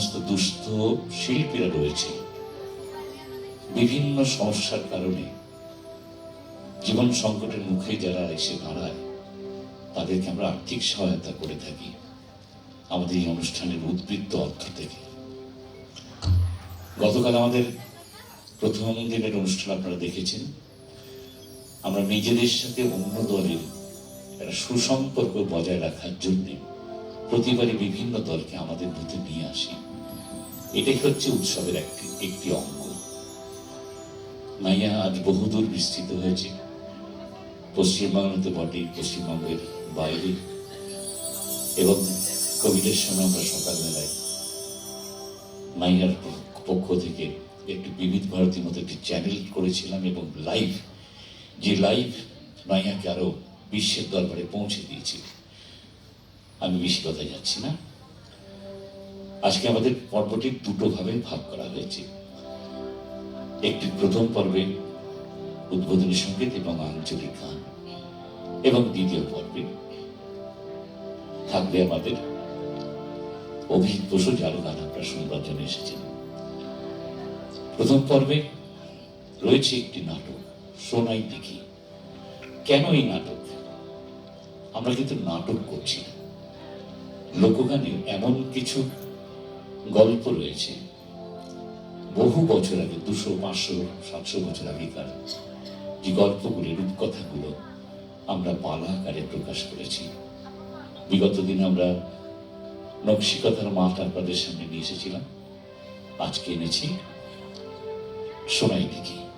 সমস্ত দুস্থ শিল্পীরা রয়েছে। বিভিন্ন সমস্যার কারণে জীবন সংকটের মুখে যারা এসে দাঁড়ায়, তাদেরকে আমরা আর্থিক সহায়তা করে থাকি আমাদের এই অনুষ্ঠানের উদ্বৃত্ত অর্থ থেকে। গতকাল আমাদের প্রথম দিনের অনুষ্ঠান আপনারা দেখেছেন। আমরা নিজেদের সাথে অন্য দলের সুসম্পর্ক বজায় রাখার জন্য প্রতিবারই বিভিন্ন দলকে আমাদের মধ্যে নিয়ে আসি। এটাই হচ্ছে উৎসবের একটি একটি অঙ্গ। মাইয়া আজ বহুদূর বিস্তৃত হয়েছে। পশ্চিমবাংলাতে বটে পশ্চিমবঙ্গের বাইরে। এবং কোভিডের সময় আমরা সকালবেলায় মাইয়ার পক্ষ থেকে একটি বিবিধ ভারতীর মতো একটি চ্যানেল করেছিলাম এবং লাইভ যে লাইভ মাইয়াকে আরও বিশ্বের দরবারে পৌঁছে দিয়েছি আমি বেশি কথা যাচ্ছি না। আজকে আমাদের পর্বটি দুটো ভাবে ভাগ করা হয়েছে। একটি প্রথম পর্বে উদ্বোধনী সংগীত এবং আঞ্চলিক গান এবং দ্বিতীয় পর্বে থাকবে আমাদের অভিজিৎ বসু যার গান শুনবার জন্য এসেছেন। প্রথম পর্বে রয়েছে একটি নাটক, সোনাই দিঘি। কেন এই নাটক? আমরা কিন্তু নাটক করছি লোকগানে এমন কিছু গল্প রয়েছে। বহু বছর আগে, দুশো, পাঁচশো, সাতশো বছর আগেকার যে গল্পগুলি, রূপকথাগুলো আমরা পালা আকারে প্রকাশ করেছি। বিগত দিন আমরা নকশিকথার মাঠ আপনাদের সামনে নিয়ে এসেছিলাম। আজকে এনেছি সোনাই দিঘি।